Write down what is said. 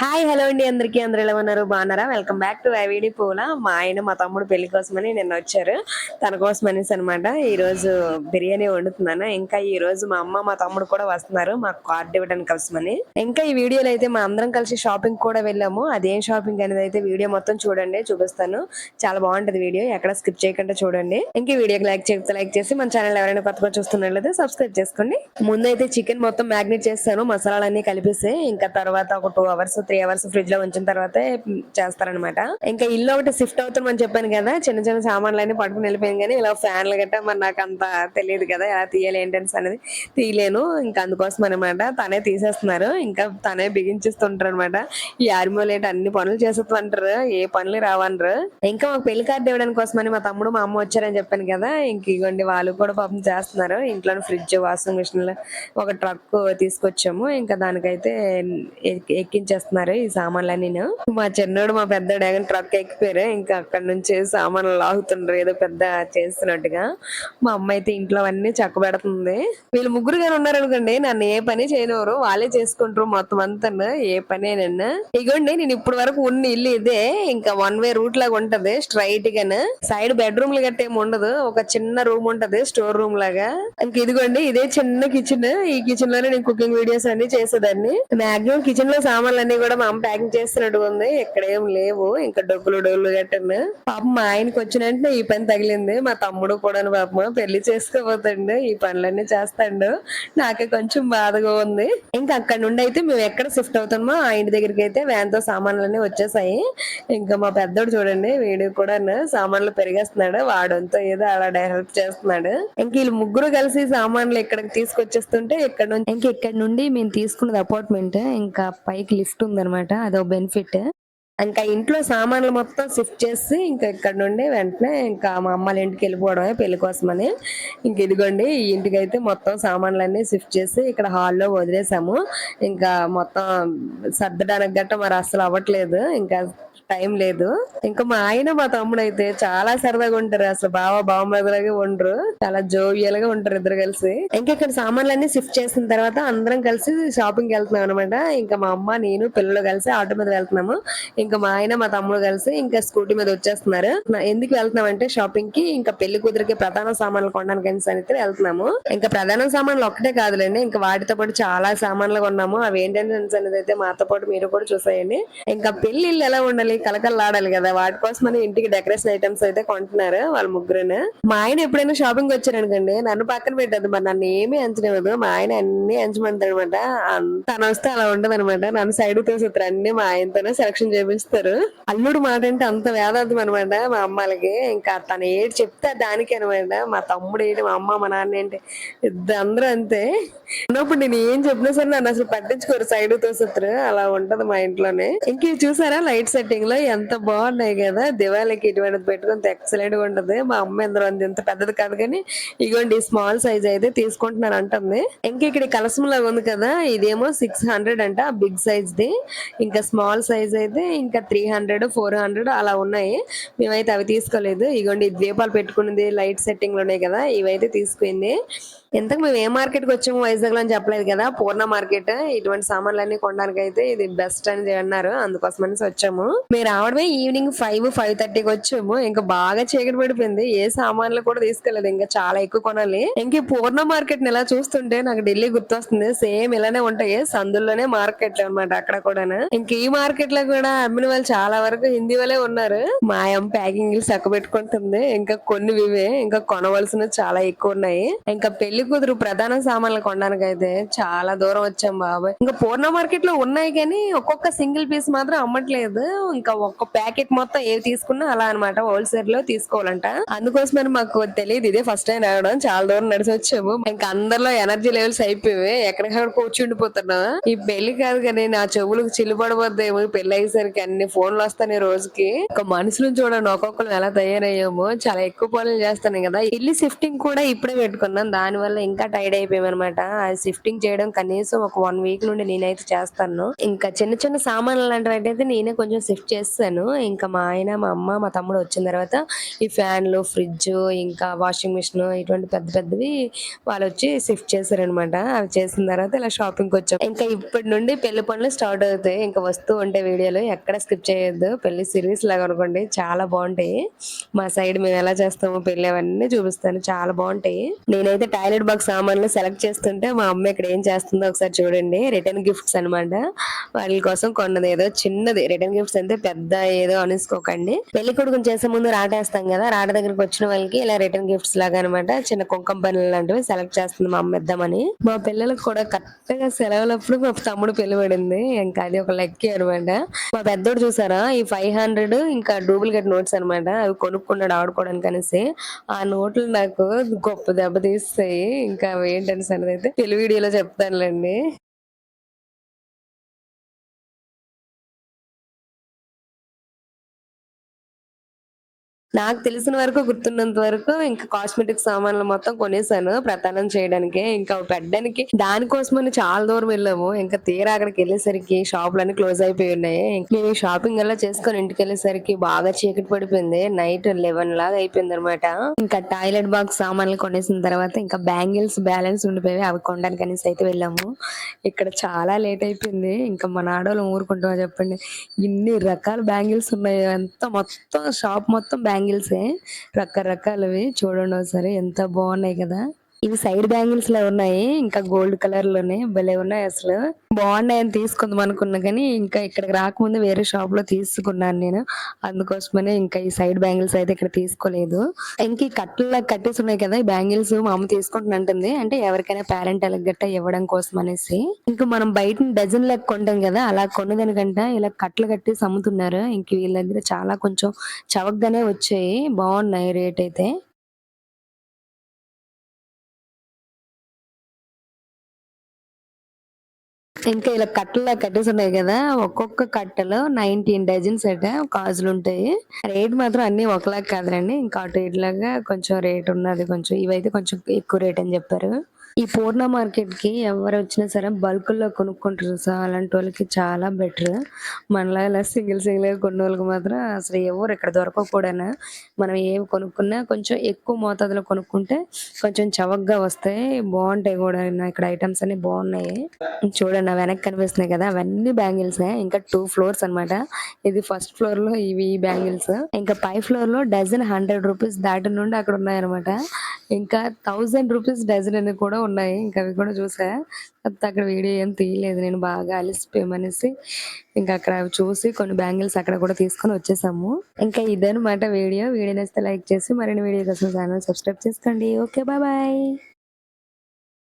Hi hello అండి. అందరికీ అందరూ ఎలా ఉన్నారు? బాగున్నారా? వెల్కమ్ బ్యాక్ టు ఐవిడి పూల మా ఆయన మా తమ్ముడు పెళ్ళి కోసమని నిన్న వచ్చారు. తన కోసం అనేసి అనమాట ఈరోజు బిర్యానీ వండుతున్నాను. ఇంకా ఈ రోజు మా అమ్మ మా తమ్ముడు కూడా వస్తున్నారు. మాకు కార్డు ఇవ్వడానికి కోసమని. ఇంకా ఈ వీడియోలో అయితే మా అందరం కలిసి షాపింగ్ కూడా వెళ్ళాము. అదేం షాపింగ్ అనేది అయితే వీడియో మొత్తం చూడండి చూపిస్తాను. చాలా బాగుంటది వీడియో. ఎక్కడ స్కిప్ చేయకుండా చూడండి. ఇంకా వీడియోకి లైక్ చేస్తే లైక్ చేసి మన ఛానల్ ఎవరైనా కొత్తగా చూస్తున్నట్లయితే సబ్స్క్రైబ్ చేసుకోండి. ముందైతే చికెన్ మొత్తం మ్యాగ్నేట్ చేస్తాను. మసాలాలన్నీ కలిపేసి ఇంకా తర్వాత ఒక టూ అవర్స్ త్రీ అవర్స్ ఫ్రిడ్జ్లో ఉంచిన తర్వాత చేస్తారనమాట ఇంకా ఇల్లు ఒకటి షిఫ్ట్ అవుతామని చెప్పాను కదా చిన్న చిన్న సామాన్లు అన్ని పట్టుకుని వెళ్ళిపోయాను కానీ ఇలా ఫ్యాన్లు గట్టా మరి నాకు అంత తెలియదు కదా ఎలా తీయాలి ఏంటని అనేది తీయలేను. ఇంకా అందుకోసం అనమాట తనే తీసేస్తున్నారు. ఇంకా తనే బిగించిస్తుంటారు అనమాట ఈ ఆర్మోలేట్ అన్ని పనులు చేసేస్తుంటారు ఏ పనులు రావనరు. ఇంకా మాకు పెళ్ళి కార్డు ఇవ్వడానికి కోసమని మా తమ్ముడు మా అమ్మ వచ్చారని చెప్పాను కదా ఇంక ఇగోండి వాళ్ళు కూడా పాపం చేస్తున్నారు. ఇంట్లో ఫ్రిడ్జ్ వాషింగ్ మిషన్ ఒక ట్రక్ తీసుకొచ్చాము. ఇంకా దానికైతే ఎక్కించేస్తున్నారు. తీసుకున్నారు ఈ సామాన్లన్నీ మా చిన్నోడు మా పెద్ద డ్యాగన్ ట్రక్ ఎక్కిపోయారు. ఇంకా అక్కడ నుంచి సామాన్లు లాగుతుండ్రు. ఏదో పెద్ద చేస్తున్నట్టుగా. మా అమ్మ అయితే ఇంట్లో అన్ని చక్కబెడుతుంది. వీళ్ళు ముగ్గురు గారు ఉన్నారనుకోండి నన్ను ఏ పని చేయనివ్వరు. వాళ్ళే చేసుకుంటారు మొత్తం అంతా. ఏ పని నన్ను ఇగోండి నేను ఇప్పుడు వరకు ఉన్న ఇల్లు ఇదే. ఇంకా వన్ వే రూట్ లాగా ఉంటది స్ట్రైట్ గాను. సైడ్ బెడ్రూమ్లు గట్ట ఉండదు. ఒక చిన్న రూమ్ ఉంటది స్టోర్ రూమ్ లాగా. ఇంక ఇదిగోండి ఇదే చిన్న కిచెన్ ఈ కిచెన్లోనే నేను కుకింగ్ వీడియోస్ అన్ని చేసేదాన్ని. మాక్సిమం కిచెన్లో సామాన్లు అన్ని కూడా మా అమ్మ ప్యాకింగ్ చేస్తున్నట్టు ఉంది. ఇక్కడ ఏం లేవు. ఇంకా డొక్కులు డొల్లు గట్టను పాపం మా ఆయనకి వచ్చిన వెంటనే ఈ పని తగిలింది. మా తమ్ముడు కూడా పాపం పెళ్ళి చేసుకోబోతుండు. ఈ పనులన్నీ చేస్తాడు. నాకే కొంచెం బాధగా ఉంది. ఇంకా అక్కడ నుండి అయితే మేము ఎక్కడ షిఫ్ట్ అవుతామో ఆ ఇంటి దగ్గరికి అయితే వ్యాన్తో సామాన్లన్నీ వచ్చేసాయి. ఇంకా మా పెద్దోడు చూడండి వీడు కూడా సామాన్లు పెరిగేస్తున్నాడు. వాడంతో ఏదో అలా హెల్ప్ చేస్తున్నాడు. ఇంక వీళ్ళు ముగ్గురు కలిసి సామాన్లు ఇక్కడికి తీసుకొచ్చేస్తుంటే ఇక్కడ నుంచి ఇంక ఇక్కడ నుండి మేము తీసుకున్నది అపార్ట్మెంట్. ఇంకా పైకి లిఫ్ట్ ఉందన్నమాట. అదో బెనిఫిట్ ఇంకా ఇంట్లో సామాన్లు మొత్తం షిఫ్ట్ చేసి ఇంకా ఇక్కడ నుండి వెంటనే ఇంకా మా అమ్మాళ్ళ ఇంటికి వెళ్ళిపోవడమే పెళ్ళి కోసమని. ఇంక ఇదిగోండి ఈ ఇంటికి అయితే మొత్తం సామాన్లన్నీ షిఫ్ట్ చేసి ఇక్కడ హాల్లో వదిలేసాము. ఇంకా మొత్తం సర్దడానికి గట్ట మరి అస్సలు అవ్వట్లేదు. ఇంకా టైం లేదు. ఇంకా మా ఆయన మా తమ్ముడు అయితే చాలా సరదాగా ఉంటారు. అసలు బావ బావమలాగే ఉండరు. చాలా జోవియల్గా ఉంటారు ఇద్దరు కలిసి. ఇంకా ఇక్కడ సామాన్లన్నీ షిఫ్ట్ చేసిన తర్వాత అందరం కలిసి షాపింగ్ వెళ్తున్నాం అనమాట ఇంకా మా అమ్మ నేను పిల్లలు కలిసి ఆటో మీద వెళ్తున్నాము. ఇంకా మా ఆయన మా తమ్ముడు కలిసి ఇంకా స్కూటీ మీద వచ్చేస్తున్నారు. ఎందుకు వెళ్తున్నాం అంటే షాపింగ్కి ఇంకా పెళ్ళి కూతురికి ప్రధాన సామాన్లు కొనడానికి అనేసి అయితే వెళ్తున్నాము. ఇంకా ప్రధాన సామాన్లు ఒకటే కాదులేండి ఇంకా వాటితో పాటు చాలా సామాన్లు కొన్నాము. అవి ఏంటంటే అనేది అయితే మాతో పాటు మీరు కూడా చూసేయండి. ఇంకా పెళ్ళి ఇల్లు ఎలా ఉండాలి కలకల్లాడాలి కదా వాటి కోసం కోసమని ఇంటికి డెకరేషన్ ఐటమ్స్ అయితే కొంటున్నారు వాళ్ళ ముగ్గురును. మా ఆయన ఎప్పుడైనా షాపింగ్ వచ్చారనుకోండి నన్ను పక్కన పెట్టదు మరి నన్ను ఏమీ అంచనివ్వదు మా ఆయన అన్ని అంచమంటాడు అనమాట తన వస్తే అలా ఉండదు అనమాట నన్ను సైడ్ తోసేస్తారు అన్ని మా ఆయనతోనే సెలక్షన్ చేపిస్తారు అల్లుడు మాట అంటే అంత వేదార్థం అనమాట మా అమ్మాలకి. ఇంకా తను ఏడు చెప్తే దానికి అనమాట మా తమ్ముడు ఏంటి మా అమ్మ మా నాన్న ఏంటి ఇద్దరు అందరూ అంతే. ఉన్నప్పుడు నేను ఏం చెప్పినా సరే నన్ను అసలు పట్టించుకోరు సైడ్ తోసత్రు అలా ఉంటది మా ఇంట్లోనే. ఇంక చూసారా లైట్ సెట్టింగ్లో ఎంత బాగున్నాయి కదా. దివాళికి ఇటువంటిది పెట్టుకుంటే ఎక్సలెంట్గా ఉంటది. మా అమ్మ ఎందులో ఎంత పెద్దది కాదు కానీ ఇగోండి స్మాల్ సైజ్ అయితే తీసుకుంటున్నాను అంటుంది. ఇంక ఇక్కడ కలసం లాగా ఉంది కదా. ఇదేమో సిక్స్ హండ్రెడ్ అంట బిగ్ సైజ్ ది. ఇంకా స్మాల్ సైజ్ అయితే ఇంకా త్రీ హండ్రెడ్ ఫోర్ హండ్రెడ్ అలా ఉన్నాయి. మేమైతే అవి తీసుకోలేదు. ఇగోండి ద్వీపాలు దీపాలు పెట్టుకున్నది లైట్ సెట్టింగ్లు ఉన్నాయి కదా ఇవైతే తీసుకుంది. ఇంతకు మేము ఏ మార్కెట్కి వచ్చాము వైజాగ్లో అని చెప్పలేదు కదా పూర్ణ మార్కెట్ ఇటువంటి సామాన్లు అన్ని కొనడానికి అయితే ఇది బెస్ట్ అని అన్నారు. అందుకోసం అనేసి వచ్చాము. మేము రావడమే ఈవినింగ్ ఫైవ్ ఫైవ్ థర్టీకి వచ్చాము. ఇంకా బాగా చీకటి పడిపోయింది. ఏ సామాన్లు కూడా తీసుకెళ్ళేదు ఇంకా చాలా ఎక్కువ కొనాలి. ఇంకా పూర్ణ మార్కెట్ని ఇలా చూస్తుంటే నాకు ఢిల్లీ గుర్తొస్తుంది. సేమ్ ఇలానే ఉంటాయి. సందుల్లోనే మార్కెట్ అన్నమాట అక్కడ కూడా ఇంకా ఈ మార్కెట్లో కూడా అమ్మిన వాళ్ళు చాలా వరకు హిందీ వాళ్ళే ఉన్నారు. మాయం ప్యాకింగ్ సక్క పెట్టుకుంటుంది ఇంకా కొన్ని ఇవే. ఇంకా కొనవలసినవి చాలా ఎక్కువ ఉన్నాయి. ఇంకా పెళ్ళి కూతురు ప్రధాన సామాన్లు కొనడానికి అయితే చాలా దూరం వచ్చాం బాబాయ్. ఇంకా పూర్ణ మార్కెట్లో ఉన్నాయి కానీ ఒక్కొక్క సింగిల్ పీస్ మాత్రం అమ్మట్లేదు. ఇంకా ఒక్క ప్యాకెట్ మొత్తం ఏవి తీసుకున్నా అలా అనమాట హోల్సేల్లో తీసుకోవాలంట. అందుకోసమని మాకు తెలియదు. ఇదే ఫస్ట్ టైం రావడం. చాలా దూరం నడిచి వచ్చాము. ఇంకా అందరిలో ఎనర్జీ లెవెల్స్ అయిపోయి ఎక్కడికక్కడ కూర్చుండిపోతున్నా. ఈ పెళ్ళి కాదు కానీ నా చెవులకు చిల్లు పడబోద్దేమో పెళ్ళి అయ్యేసరికి అన్ని ఫోన్లు వస్తాయి రోజుకి. ఒక మనుషులను చూడండి. ఒక్కొక్కరు ఎలా తయారయ్యామో. చాలా ఎక్కువ పనులు చేస్తాను కదా. ఇల్లు షిఫ్టింగ్ కూడా ఇప్పుడే పెట్టుకున్నాం. దాని వల్ల ఇంకా టైర్డ్ అయిపోయామన్నమాట. అది షిఫ్టింగ్ చేయడం కనీసం ఒక వన్ వీక్ నుండి నేనైతే చేస్తాను. ఇంకా చిన్న చిన్న సామాన్లు లాంటివి అయితే నేనే కొంచెం షిఫ్ట్ చేస్తాను. ఇంకా మా ఆయన మా అమ్మ మా తమ్ముడు వచ్చిన తర్వాత ఈ ఫ్యాన్లు ఫ్రిడ్జ్ ఇంకా వాషింగ్ మిషన్ ఇటువంటి పెద్ద పెద్దవి వాళ్ళు వచ్చి షిఫ్ట్ చేశారనమాట అవి చేసిన తర్వాత ఇలా షాపింగ్ వచ్చాం. ఇంకా ఇప్పటి నుండి పెళ్ళి పనులు స్టార్ట్ అవుతాయి. ఇంకా వస్తూ ఉంటే వీడియోలు ఎక్కడ స్కిప్ చేయొద్దు. పెళ్ళి సిరీస్ లాగా అనుకోండి చాలా బాగుంటాయి. మా సైడ్ మేము ఎలా చేస్తామో పెళ్ళి అవన్నీ చూపిస్తాను. చాలా బాగుంటాయి. నేనైతే టాయిలెట్ బాక్స్ సామాన్లు సెలెక్ట్ చేస్తుంటే మా అమ్మ ఇక్కడ ఏం చేస్తుందో ఒకసారి చూడండి. రిటర్న్ గిఫ్ట్స్ అన్నమాట. వాళ్ళ కోసం కొన్నది ఏదో చిన్నది. రిటర్న్ గిఫ్ట్స్ అంటే పెద్ద ఏదో అనుకోకండి పెళ్ళి కొడుకుని చేసే ముందు రాటేస్తాం కదా రాట దగ్గరికి వచ్చిన వాళ్ళకి ఇలా రిటర్న్ గిఫ్ట్స్ లాగా అనమాట చిన్న కుంకం పనులు లాంటివి సెలెక్ట్ చేస్తుంది మా అమ్మ ఇద్దామని. మా పిల్లలకు కూడా కరెక్ట్గా సెలవులప్పుడు మా తమ్ముడు పెళ్ళి పడింది. ఇంకా అది ఒక లెక్కి అనమాట మా పెద్దోడు చూసారా? ఈ ఫైవ్ హండ్రెడ్ ఇంకా డూప్లికేట్ నోట్స్ అన్నమాట. అవి కొనుక్కున్నాడు ఆడుకోవడానికి అనేసి ఆ నోట్లు నాకు గొప్ప దెబ్బ తీస్తాయి. ఇంకా అవి ఏంటని సంగతి అయితే తెలుగు వీడియోలో చెప్తానులేండి. నాకు తెలిసిన వరకు గుర్తున్నంత వరకు ఇంకా కాస్మెటిక్ సామాన్లు మొత్తం కొనేసాను. ప్రతానం చేయడానికి ఇంకా పెట్టడానికి. దానికోసమని చాలా దూరం వెళ్ళాము. ఇంకా తీరా అక్కడికి వెళ్ళేసరికి షాపులన్నీ క్లోజ్ అయిపోయి ఉన్నాయి. ఇంకా మేము షాపింగ్ అలా చేసుకొని ఇంటికి వెళ్ళేసరికి బాగా చీకటి పడిపోయింది. నైట్ లెవెన్ లాగా అయిపోయింది అనమాట ఇంకా టాయిలెట్ బాక్స్ సామాన్లు కొనేసిన తర్వాత ఇంకా బ్యాంగిల్స్ బ్యాలెన్స్ ఉండిపోయి అవి కొనడానికి అనేసి అయితే వెళ్ళాము. ఇక్కడ చాలా లేట్ అయిపోయింది. ఇంకా మన ఆడవాళ్ళు ఊరుకుంటామో చెప్పండి? ఇన్ని రకాల బ్యాంగిల్స్ ఉన్నాయి. అంతా మొత్తం షాప్ మొత్తం బ్యాంగిల్సే రకరకాలవి చూడండి ఒకసారి. ఎంత బాగున్నాయి కదా. ఇవి సైడ్ బ్యాంగిల్స్లో ఉన్నాయి. ఇంకా గోల్డ్ కలర్లోనే భలే ఉన్నాయి అసలు. బాగున్నాయి అని తీసుకుందాం అనుకున్నా కానీ ఇంకా ఇక్కడికి రాకముందు వేరే షాప్లో తీసుకున్నాను నేను. అందుకోసమనే ఇంకా ఈ సైడ్ బ్యాంగిల్స్ అయితే ఇక్కడ తీసుకోలేదు. ఇంక ఈ కట్టలు కట్టేసి ఉన్నాయి కదా ఈ బ్యాంగిల్స్ మా అమ్మ తీసుకుంటున్నట్టుంది అంటే ఎవరికైనా పేరెంట్ గట్ట ఇవ్వడం కోసం అనేసి. ఇంకా మనం బయట డజన్ లెక్క కొంటాం కదా అలా కొన్నదానికంట ఇలా కట్టలు కట్టేసి అమ్ముతున్నారు ఇంక వీళ్ళ దగ్గర చాలా కొంచెం చవకగానే వచ్చాయి. బాగున్నాయి రేట్ అయితే. ఇంకా ఇలా కట్టలో కట్టేసి ఉన్నాయి కదా ఒక్కొక్క కట్టలో నైన్టీన్ డజన్స్ అట కాజులు ఉంటాయి రేట్ మాత్రం అన్ని ఒకలాగా కాదురండి ఇంకా అటు ఇట్లాగా కొంచెం రేట్ ఉన్నది కొంచెం ఇవైతే కొంచెం ఎక్కువ రేట్ అని చెప్పారు. ఈ పూర్ణ మార్కెట్కి ఎవరు వచ్చినా సరే బల్క్లో కొనుక్కుంటారు సో అలాంటి వాళ్ళకి చాలా బెటర్. మనలా ఇలా సింగిల్ సింగిల్గా కొన్న వాళ్ళకి మాత్రం అసలు ఎవరు ఇక్కడ దొరకకపోయినా మనం ఏవి కొనుక్కున్నా కొంచెం ఎక్కువ మోతాదులో కొనుక్కుంటే కొంచెం చవకగా వస్తాయి. బాగుంటాయి కూడా. ఇక్కడ ఐటమ్స్ అన్ని బాగున్నాయి. చూడండి వెనక్కి కనిపిస్తున్నాయి కదా. అవన్నీ బ్యాంగిల్స్ ఇంకా టూ ఫ్లోర్స్ అన్నమాట. ఇది ఫస్ట్ ఫ్లోర్లో ఇవి బ్యాంగిల్స్. ఇంకా పై ఫ్లోర్లో డజన్ హండ్రెడ్ రూపీస్ దాటి నుండి అక్కడ ఉన్నాయన్నమాట. ఇంకా థౌజండ్ రూపీస్ డజన్ అని కూడా ఉన్నాయి. ఇంకా అవి కూడా చూసా. కాకపోతే అక్కడ వీడియో ఏం తీయలేదు. నేను బాగా అలసిపోయామనేసి ఇంకా అక్కడ అవి చూసి కొన్ని బ్యాంగిల్స్ అక్కడ కూడా తీసుకొని వచ్చేసాము. ఇంకా ఇదనమాట వీడియో. వీడియో నచ్చితే లైక్ చేసి మరిన్ని వీడియో కోసం ఛానల్ సబ్స్క్రైబ్ చేసుకోండి. Okay bye bye.